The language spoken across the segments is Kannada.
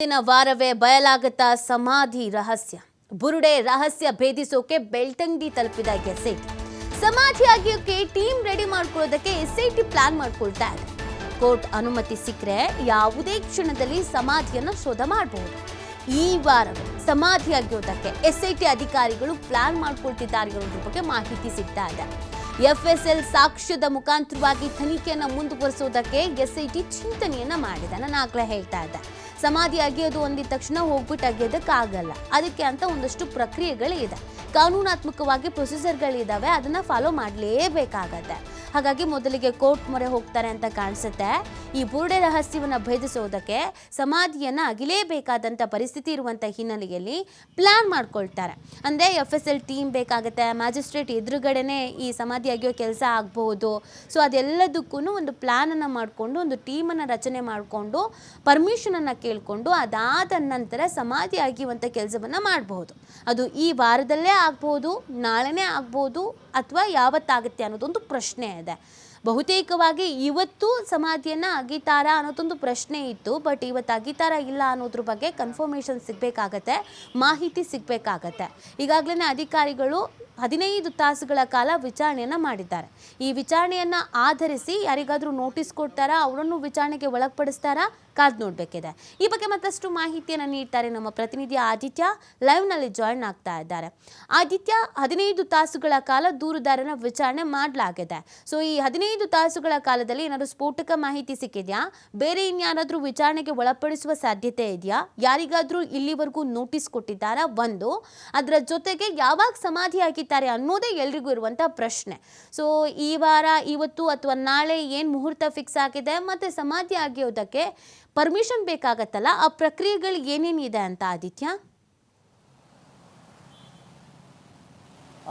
ಮುಂದಿನ ವಾರವೇ ಬಯಲಾಗುತ್ತಾ ಸಮಾಧಿ ರಹಸ್ಯ. ಬುರುಡೆ ರಹಸ್ಯ ಭೇದಿಸೋಕೆ ಬೆಳ್ತಂಗಿ ತಲುಪಿದ ಎಸ್ಐಟಿ ಸಮಾಧಿ ಆಗಿಯೋಕೆ ಟೀಮ್ ರೆಡಿ ಮಾಡ್ಕೊಳ್ಳೋದಕ್ಕೆ ಎಸ್ಐಟಿ ಪ್ಲಾನ್ ಮಾಡ್ಕೊಳ್ತಾ ಇದೆ ಕೋರ್ಟ್ ಅನುಮತಿ ಸಿಕ್ಕರೆ ಯಾವುದೇ ಕ್ಷಣದಲ್ಲಿ ಸಮಾಧಿಯನ್ನು ಶೋಧ ಮಾಡಬಹುದು ಈ ವಾರವೇ ಸಮಾಧಿ ಆಗಿರೋದಕ್ಕೆ ಎಸ್ಐಟಿ ಅಧಿಕಾರಿಗಳು ಪ್ಲಾನ್ ಮಾಡ್ಕೊಳ್ತಿದ್ದಾರೆ ಅನ್ನೋದ್ರ ಬಗ್ಗೆ ಮಾಹಿತಿ ಸಿಗ್ತಾ ಇದೆ. ಎಫ್ಎಸ್ಎಲ್ ಸಾಕ್ಷ್ಯದ ಮುಖಾಂತರವಾಗಿ ತನಿಖೆಯನ್ನು ಮುಂದುವರಿಸೋದಕ್ಕೆ ಎಸ್ಐಟಿ ಚಿಂತನೆಯನ್ನ ಮಾಡಿದೆ ನಾನು ಆಗ್ಲೇ ಹೇಳ್ತಾ ಇದ್ದೆ ಸಮಾಧಿ ಅಗೆಯೋದು ಒಂದಿದ ತಕ್ಷಣ ಹೋಗ್ಬಿಟ್ಟು ಅಗಿಯೋದಕ್ಕಾಗಲ್ಲ ಅದಕ್ಕೆ ಅಂತ ಒಂದಷ್ಟು ಪ್ರಕ್ರಿಯೆಗಳಿದೆ. ಕಾನೂನಾತ್ಮಕವಾಗಿ ಪ್ರೊಸೀಜರ್ಗಳಿದ್ದಾವೆ ಅದನ್ನು ಫಾಲೋ ಮಾಡಲೇಬೇಕಾಗತ್ತೆ. ಹಾಗಾಗಿ ಮೊದಲಿಗೆ ಕೋರ್ಟ್ ಮೊರೆ ಹೋಗ್ತಾರೆ ಅಂತ ಕಾಣಿಸುತ್ತೆ. ಈ ಬುರುಡೆ ರಹಸ್ಯವನ್ನು ಭೇದಿಸುವುದಕ್ಕೆ ಸಮಾಧಿಯನ್ನು ಅಗಿಲೇಬೇಕಾದಂಥ ಪರಿಸ್ಥಿತಿ ಇರುವಂಥ ಹಿನ್ನೆಲೆಯಲ್ಲಿ ಪ್ಲ್ಯಾನ್ ಮಾಡ್ಕೊಳ್ತಾರೆ. ಅಂದರೆ ಎಫ್ ಎಸ್ ಎಲ್ ಟೀಮ್ ಬೇಕಾಗುತ್ತೆ ಮ್ಯಾಜಿಸ್ಟ್ರೇಟ್ ಎದುರುಗಡೆನೆ ಈ ಸಮಾಧಿ ಆಗಿಯೋ ಕೆಲಸ ಆಗಬಹುದು. ಸೊ ಅದೆಲ್ಲದಕ್ಕೂ ಒಂದು ಪ್ಲ್ಯಾನನ್ನು ಮಾಡಿಕೊಂಡು, ಒಂದು ಟೀಮನ್ನು ರಚನೆ ಮಾಡಿಕೊಂಡು ಪರ್ಮಿಷನನ್ನು ಕೇಳಿಕೊಂಡು, ಅದಾದ ನಂತರ ಸಮಾಧಿ ಆಗಿರುವಂಥ ಕೆಲಸವನ್ನು ಮಾಡಬಹುದು. ಅದು ಈ ವಾರದಲ್ಲೇ ಆಗ್ಬೋದು ನಾಳೆನೇ ಆಗ್ಬೋದು ಅಥವಾ ಯಾವತ್ತಾಗುತ್ತೆ ಅನ್ನೋದೊಂದು ಪ್ರಶ್ನೆ. ಇದೆ. ಬಹುತೇಕವಾಗಿ ಇವತ್ತು ಸಮಾಧಿಯನ್ನು ಅಗಿತಾರ ಅನ್ನೋದೊಂದು ಪ್ರಶ್ನೆ ಇತ್ತು, ಬಟ್ ಇವತ್ತು ಅಗಿತಾರ ಇಲ್ಲ ಅನ್ನೋದ್ರ ಬಗ್ಗೆ ಕನ್ಫರ್ಮೇಷನ್ ಸಿಗಬೇಕಾಗತ್ತೆ, ಮಾಹಿತಿ ಸಿಗಬೇಕಾಗತ್ತೆ. ಈಗಾಗಲೇ ಅಧಿಕಾರಿಗಳು ಹದಿನೈದು ತಾಸುಗಳ ಕಾಲ ವಿಚಾರಣೆಯನ್ನ ಮಾಡಿದ್ದಾರೆ. ಈ ವಿಚಾರಣೆಯನ್ನ ಆಧರಿಸಿ ಯಾರಿಗಾದ್ರೂ ನೋಟಿಸ್ ಕೊಡ್ತಾರಾ? ಅವರನ್ನು ವಿಚಾರಣೆಗೆ ಒಳಪಡಿಸ್ತಾರಾ ಕಾದ್ ನೋಡಬೇಕಿದೆ. ಈ ಬಗ್ಗೆ ಮತ್ತಷ್ಟು ಮಾಹಿತಿಯನ್ನು ನೀಡ್ತಾರೆ ನಮ್ಮ ಪ್ರತಿನಿಧಿ ಆದಿತ್ಯ ಲೈವ್ನಲ್ಲಿ ಜಾಯಿನ್ ಆಗ್ತಾ ಇದ್ದಾರೆ. ಆದಿತ್ಯ, ಹದಿನೈದು ತಾಸುಗಳ ಕಾಲ ದೂರುದಾರನ ವಿಚಾರಣೆ ಮಾಡಲಾಗಿದೆ. ಸೊ, ಈ ಹದಿನೈದು ತಾಸುಗಳ ಕಾಲದಲ್ಲಿ ಏನಾದರೂ ಸ್ಫೋಟಕ ಮಾಹಿತಿ ಸಿಕ್ಕಿದೆಯಾ? ಬೇರೆ ಇನ್ಯಾರಾದರೂ ವಿಚಾರಣೆಗೆ ಒಳಪಡಿಸುವ ಸಾಧ್ಯತೆ ಇದೆಯಾ? ಯಾರಿಗಾದರೂ ಇಲ್ಲಿವರೆಗೂ ನೋಟಿಸ್ ಕೊಟ್ಟಿದ್ದಾರಾ? ಒಂದು. ಅದರ ಜೊತೆಗೆ ಯಾವಾಗ ಸಮಾಧಿ ಆಗಿದ್ದಾರೆ ಅನ್ನೋದೇ ಎಲ್ರಿಗೂ ಇರುವಂಥ ಪ್ರಶ್ನೆ. ಸೊ, ಈ ವಾರ, ಇವತ್ತು ಅಥವಾ ನಾಳೆ ಏನು ಮುಹೂರ್ತ ಫಿಕ್ಸ್ ಆಗಿದೆ? ಮತ್ತು ಸಮಾಧಿ ಆಗಿರೋದಕ್ಕೆ ಪರ್ಮಿಷನ್ ಬೇಕಾಗತ್ತಲ್ಲ ಆ ಪ್ರಕ್ರಿಯೆಗಳು ಏನೇನಿದೆ ಅಂತ ಆದಿತ್ಯ?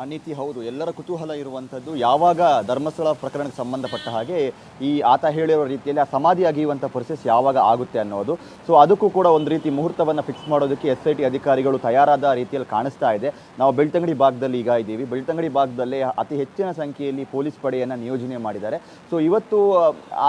ಆ ನೀತಿ ಹೌದು, ಎಲ್ಲರ ಕುತೂಹಲ ಇರುವಂಥದ್ದು ಯಾವಾಗ ಧರ್ಮಸ್ಥಳ ಪ್ರಕರಣಕ್ಕೆ ಸಂಬಂಧಪಟ್ಟ ಹಾಗೆ ಈ ಆತ ಹೇಳಿರೋ ರೀತಿಯಲ್ಲಿ ಆ ಸಮಾಧಿ ಅಗಿಯುವಂಥ ಪ್ರೊಸೆಸ್ ಯಾವಾಗ ಆಗುತ್ತೆ ಅನ್ನೋದು. ಸೊ ಅದಕ್ಕೂ ಕೂಡ ಒಂದು ರೀತಿ ಮುಹೂರ್ತವನ್ನು ಫಿಕ್ಸ್ ಮಾಡೋದಕ್ಕೆ ಎಸ್ ಐ ಟಿ ಅಧಿಕಾರಿಗಳು ತಯಾರಾದ ರೀತಿಯಲ್ಲಿ ಕಾಣಿಸ್ತಾ ಇದೆ. ನಾವು ಬೆಳ್ತಂಗಡಿ ಭಾಗದಲ್ಲಿ ಈಗ ಇದ್ದೀವಿ. ಬೆಳ್ತಂಗಡಿ ಭಾಗದಲ್ಲೇ ಅತಿ ಹೆಚ್ಚಿನ ಸಂಖ್ಯೆಯಲ್ಲಿ ಪೊಲೀಸ್ ಪಡೆಯನ್ನು ನಿಯೋಜನೆ ಮಾಡಿದ್ದಾರೆ. ಸೊ ಇವತ್ತು,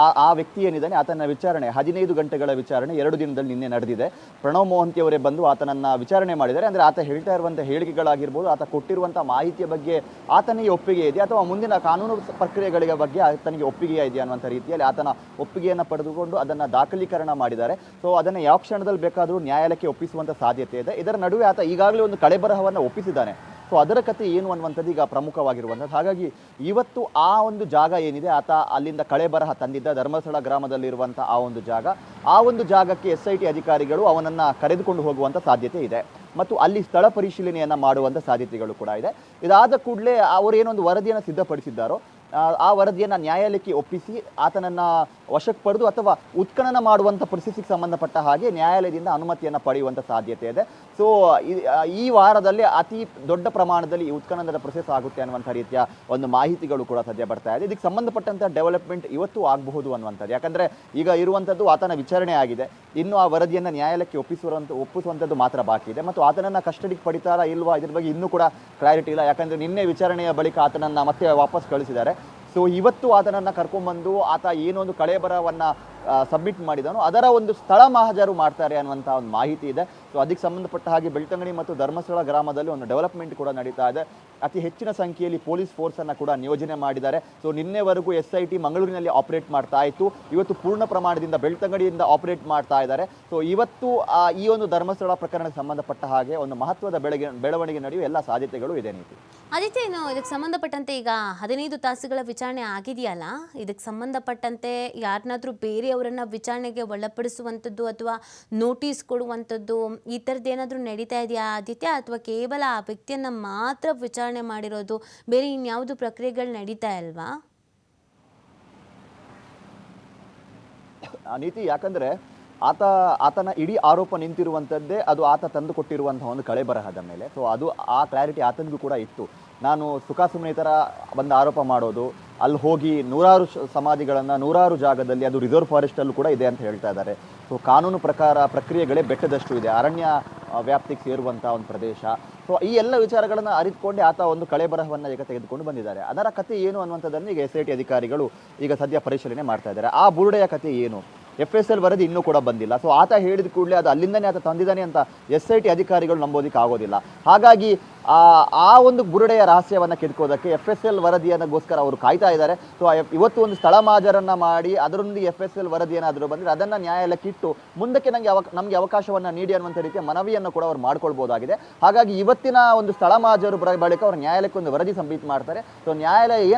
ಆ ಆ ವ್ಯಕ್ತಿ ಏನಿದ್ದಾನೆ, ಆತನ ವಿಚಾರಣೆ, ಹದಿನೈದು ಗಂಟೆಗಳ ವಿಚಾರಣೆ ಎರಡು ದಿನದಲ್ಲಿ ನಿನ್ನೆ ನಡೆದಿದೆ. ಪ್ರಣವ್ ಮೋಹಂತಿ ಅವರೇ ಬಂದು ಆತನನ್ನು ವಿಚಾರಣೆ ಮಾಡಿದ್ದಾರೆ. ಅಂದರೆ ಆತ ಹೇಳ್ತಾ ಇರುವಂಥ ಹೇಳಿಕೆಗಳಾಗಿರ್ಬೋದು, ಆತ ಕೊಟ್ಟಿರುವಂಥ ಮಾಹಿತಿಯ ಬಗ್ಗೆ ಆತನಿಗೆ ಒಪ್ಪಿಗೆ ಇದೆ ಅಥವಾ ಮುಂದಿನ ಕಾನೂನು ಪ್ರಕ್ರಿಯೆಗಳಿಗೆ ಬಗ್ಗೆ ಆತನಿಗೆ ಒಪ್ಪಿಗೆ ಇದೆಯಾ ಅನ್ನುವಂಥ ರೀತಿಯಲ್ಲಿ ಆತನ ಒಪ್ಪಿಗೆಯನ್ನು ಪಡೆದುಕೊಂಡು ಅದನ್ನು ದಾಖಲೀಕರಣ ಮಾಡಿದ್ದಾರೆ. ಸೊ ಅದನ್ನು ಯಾವ ಕ್ಷಣದಲ್ಲಿ ಬೇಕಾದರೂ ನ್ಯಾಯಾಲಯಕ್ಕೆ ಒಪ್ಪಿಸುವಂಥ ಸಾಧ್ಯತೆ ಇದೆ. ಇದರ ನಡುವೆ ಆತ ಈಗಾಗಲೇ ಒಂದು ಕಳೆಬರಹವನ್ನು ಒಪ್ಪಿಸಿದ್ದಾನೆ. ಸೊ ಅದರ ಕತೆ ಏನು ಅನ್ನುವಂಥದ್ದು ಈಗ ಪ್ರಮುಖವಾಗಿರುವಂಥದ್ದು. ಹಾಗಾಗಿ ಇವತ್ತು ಆ ಒಂದು ಜಾಗ ಏನಿದೆ, ಆತ ಅಲ್ಲಿಂದ ಕಳೆ ಬರಹ ತಂದಿದ್ದ ಧರ್ಮಸ್ಥಳ ಗ್ರಾಮದಲ್ಲಿರುವಂಥ ಆ ಒಂದು ಜಾಗ. ಆ ಒಂದು ಜಾಗಕ್ಕೆ ಎಸ್ ಅಧಿಕಾರಿಗಳು ಅವನನ್ನು ಕರೆದುಕೊಂಡು ಹೋಗುವಂಥ ಸಾಧ್ಯತೆ ಇದೆ. ಮತ್ತು ಅಲ್ಲಿ ಸ್ಥಳ ಪರಿಶೀಲನೆಯನ್ನು ಮಾಡುವಂಥ ಸಾಧ್ಯತೆಗಳು ಕೂಡ ಇದೆ. ಇದಾದ ಕೂಡಲೇ ಅವರೇನೊಂದು ವರದಿಯನ್ನು ಸಿದ್ಧಪಡಿಸಿದ್ದಾರೋ ಆ, ವರದಿಯನ್ನು ನ್ಯಾಯಾಲಯಕ್ಕೆ ಒಪ್ಪಿಸಿ ಆತನನ್ನು ವಶಕ್ಕೆ ಪಡೆದು ಅಥವಾ ಉತ್ಖನನ ಮಾಡುವಂಥ ಪರಿಸ್ಥಿತಿಗೆ ಸಂಬಂಧಪಟ್ಟ ಹಾಗೆ ನ್ಯಾಯಾಲಯದಿಂದ ಅನುಮತಿಯನ್ನು ಪಡೆಯುವಂಥ ಸಾಧ್ಯತೆ ಇದೆ. ಸೊ ಈ ವಾರದಲ್ಲಿ ಅತಿ ದೊಡ್ಡ ಪ್ರಮಾಣದಲ್ಲಿ ಈ ಉತ್ಖನನದ ಪ್ರೊಸೆಸ್ ಆಗುತ್ತೆ ಅನ್ನುವಂಥ ರೀತಿಯ ಒಂದು ಮಾಹಿತಿಗಳು ಕೂಡ ಸದ್ಯ ಬರ್ತಾ ಇದೆ. ಇದಕ್ಕೆ ಸಂಬಂಧಪಟ್ಟಂಥ ಡೆವಲಪ್ಮೆಂಟ್ ಇವತ್ತು ಆಗಬಹುದು ಅನ್ನುವಂಥದ್ದು. ಯಾಕಂದರೆ ಈಗ ಇರುವಂಥದ್ದು ಆತನ ವಿಚಾರಣೆ ಆಗಿದೆ. ಇನ್ನು ಆ ವರದಿಯನ್ನು ನ್ಯಾಯಾಲಯಕ್ಕೆ ಒಪ್ಪಿಸುವಂಥ ಒಪ್ಪಿಸುವಂಥದ್ದು ಮಾತ್ರ ಬಾಕಿ ಇದೆ. ಮತ್ತು ಆತನನ್ನು ಕಸ್ಟಡಿಗೆ ಪಡಿತಾರ ಇಲ್ವಾ ಇದ್ರ ಬಗ್ಗೆ ಇನ್ನೂ ಕೂಡ ಕ್ಲಾರಿಟಿ ಇಲ್ಲ. ಯಾಕಂದರೆ ನಿನ್ನೆ ವಿಚಾರಣೆಯ ಬಳಿಕ ಆತನನ್ನು ಮತ್ತೆ ವಾಪಸ್ ಕಳಿಸಿದ್ದಾರೆ. ಸೊ ಇವತ್ತು ಆತನನ್ನು ಕರ್ಕೊಂಡ್ಬಂದು ಆತ ಏನೊಂದು ಕಳೆಬರವನ್ನು ಸಬ್ಮಿಟ್ ಮಾಡಿದನು ಅದರ ಒಂದು ಸ್ಥಳ ಮಹಾಜರು ಮಾಡ್ತಾರೆ ಅನ್ನುವಂಥ ಒಂದು ಮಾಹಿತಿ ಇದೆ. ಸೊ ಅದಕ್ಕೆ ಸಂಬಂಧಪಟ್ಟ ಹಾಗೆ ಬೆಳ್ತಂಗಡಿ ಮತ್ತು ಧರ್ಮಸ್ಥಳ ಗ್ರಾಮದಲ್ಲಿ ಒಂದು ಡೆವಲಪ್ಮೆಂಟ್ ಕೂಡ ನಡೀತಾ ಇದೆ. ಅತಿ ಹೆಚ್ಚಿನ ಸಂಖ್ಯೆಯಲ್ಲಿ ಪೊಲೀಸ್ ಫೋರ್ಸನ್ನು ಕೂಡ ನಿಯೋಜನೆ ಮಾಡಿದ್ದಾರೆ. ಸೊ ನಿನ್ನೆವರೆಗೂ ಎಸ್ ಐ ಟಿ ಮಂಗಳೂರಿನಲ್ಲಿ ಆಪರೇಟ್ ಮಾಡ್ತಾ ಇತ್ತು. ಇವತ್ತು ಪೂರ್ಣ ಪ್ರಮಾಣದಿಂದ ಬೆಳ್ತಂಗಡಿಯಿಂದ ಆಪರೇಟ್ ಮಾಡ್ತಾ ಇದ್ದಾರೆ. ಸೊ ಇವತ್ತು ಈ ಒಂದು ಧರ್ಮಸ್ಥಳ ಪ್ರಕರಣಕ್ಕೆ ಸಂಬಂಧಪಟ್ಟ ಹಾಗೆ ಒಂದು ಮಹತ್ವದ ಬೆಳಗ್ಗೆ ಬೆಳವಣಿಗೆ ನಡೆಯುವ ಎಲ್ಲ ಸಾಧ್ಯತೆಗಳು ಇದೆ ನೀತಿ. ಆದಿತ್ಯ, ಇನ್ನು ಇದಕ್ಕೆ ಸಂಬಂಧಪಟ್ಟಂತೆ ಈಗ ಹದಿನೈದು ತಾಸುಗಳ ವಿಚಾರಣೆ ಆಗಿದೆಯಲ್ಲ? ಇದಕ್ಕೆ ಸಂಬಂಧಪಟ್ಟಂತೆ ಯಾರನ್ನಾದ್ರೂ ಬೇರೆಯವರನ್ನ ವಿಚಾರಣೆಗೆ ಒಳಪಡಿಸುವಂಥದ್ದು ಅಥವಾ ನೋಟಿಸ್ ಕೊಡುವಂಥದ್ದು, ಈ ಥರದ್ದು ಏನಾದರೂ ನಡೀತಾ ಇದೆಯಾ ಆದಿತ್ಯ? ಅಥವಾ ಕೇವಲ ಆ ವ್ಯಕ್ತಿಯನ್ನ ಮಾತ್ರ ವಿಚಾರಣೆ ಮಾಡಿರೋದು ಬೇರೆ ಇನ್ಯಾವುದು ಪ್ರಕ್ರಿಯೆಗಳು ನಡೀತಾ ಇಲ್ವಾ? ಆ ನೀತಿ ಯಾಕಂದ್ರೆ ಆತ, ಆತನ ಇಡೀ ಆರೋಪ ನಿಂತಿರುವಂಥದ್ದೇ ಅದು ಆತ ತಂದು ಕೊಟ್ಟಿರುವಂತಹ ಒಂದು ಕಳೆ ಬರಹದ ಮೇಲೆ. ಸೊ ಅದು ಆ ಕ್ಲಾರಿಟಿ ಆತನಿಗೂ ಕೂಡ ಇತ್ತು. ನಾನು ಈ ಥರ ಬಂದು ಆರೋಪ ಮಾಡೋದು ಅಲ್ಲಿ ಹೋಗಿ ನೂರಾರು ಸಮಾಧಿಗಳನ್ನು ನೂರಾರು ಜಾಗದಲ್ಲಿ ಅದು ರಿಸರ್ವ್ ಫಾರೆಸ್ಟಲ್ಲೂ ಕೂಡ ಇದೆ ಅಂತ ಹೇಳ್ತಾ ಇದ್ದಾರೆ. ಸೊ ಕಾನೂನು ಪ್ರಕಾರ ಪ್ರಕ್ರಿಯೆಗಳೇ ಬೆಟ್ಟದಷ್ಟು ಇದೆ. ಅರಣ್ಯ ವ್ಯಾಪ್ತಿಗೆ ಸೇರುವಂಥ ಒಂದು ಪ್ರದೇಶ. ಸೊ ಈ ಎಲ್ಲ ವಿಚಾರಗಳನ್ನು ಅರಿತುಕೊಂಡೇ ಆತ ಒಂದು ಕಳೆ ಬರಹವನ್ನು ಈಗ ತೆಗೆದುಕೊಂಡು ಬಂದಿದ್ದಾರೆ. ಅದರ ಕತೆ ಏನು ಅನ್ನುವಂಥದ್ದನ್ನು ಈಗ ಎಸ್ ಐ ಟಿ ಅಧಿಕಾರಿಗಳು ಈಗ ಸದ್ಯ ಪರಿಶೀಲನೆ ಮಾಡ್ತಾ ಇದ್ದಾರೆ. ಆ ಬುರುಡೆಯ ಕತೆ ಏನು? ಎಫ್ ಎಸ್ ಎಲ್ ವರದಿ ಇನ್ನೂ ಕೂಡ ಬಂದಿಲ್ಲ. ಸೊ ಆತ ಹೇಳಿದ ಕೂಡಲೇ ಅದು ಅಲ್ಲಿಂದನೇ ಆತ ತಂದಿದ್ದಾನೆ ಅಂತ ಎಸ್ ಐ ಟಿ ಅಧಿಕಾರಿಗಳು ನಂಬೋದಕ್ಕೆ ಆಗೋದಿಲ್ಲ. ಹಾಗಾಗಿ, ಆ ಒಂದು ಬುರುಡೆಯ ರಹಸ್ಯವನ್ನು ಕೆದಕೋದಕ್ಕೆ ಎಫ್ ಎಸ್ ಎಲ್ ವರದಿಯನ್ನಗೋಸ್ಕರ ಅವರು ಕಾಯ್ತಾ ಇದ್ದಾರೆ. ಸೊ ಇವತ್ತು ಒಂದು ಸ್ಥಳ ಮಾಜರನ್ನು ಮಾಡಿ, ಅದರೊಂದಿಗೆ ಎಫ್ ಎಸ್ ಎಲ್ ವರದಿ ಏನಾದರೂ ಬಂದರೆ ಅದನ್ನು ನ್ಯಾಯಾಲಯಕ್ಕೆ ಇಟ್ಟು ಮುಂದಕ್ಕೆ ನನಗೆ ಅವ ನಮಗೆ ಅವಕಾಶವನ್ನು ನೀಡಿ ಅನ್ನುವಂಥ ರೀತಿಯ ಮನವಿಯನ್ನು ಕೂಡ ಅವರು ಮಾಡ್ಕೊಳ್ಬೋದಾಗಿದೆ. ಹಾಗಾಗಿ ಇವತ್ತಿನ ಒಂದು ಸ್ಥಳ ಮಾಜರು ಬಳಿಕ ಅವರು ನ್ಯಾಯಾಲಯಕ್ಕೆ ಒಂದು ವರದಿ ಸಬ್ಮಿಟ್ ಮಾಡ್ತಾರೆ. ಸೊ ನ್ಯಾಯಾಲಯ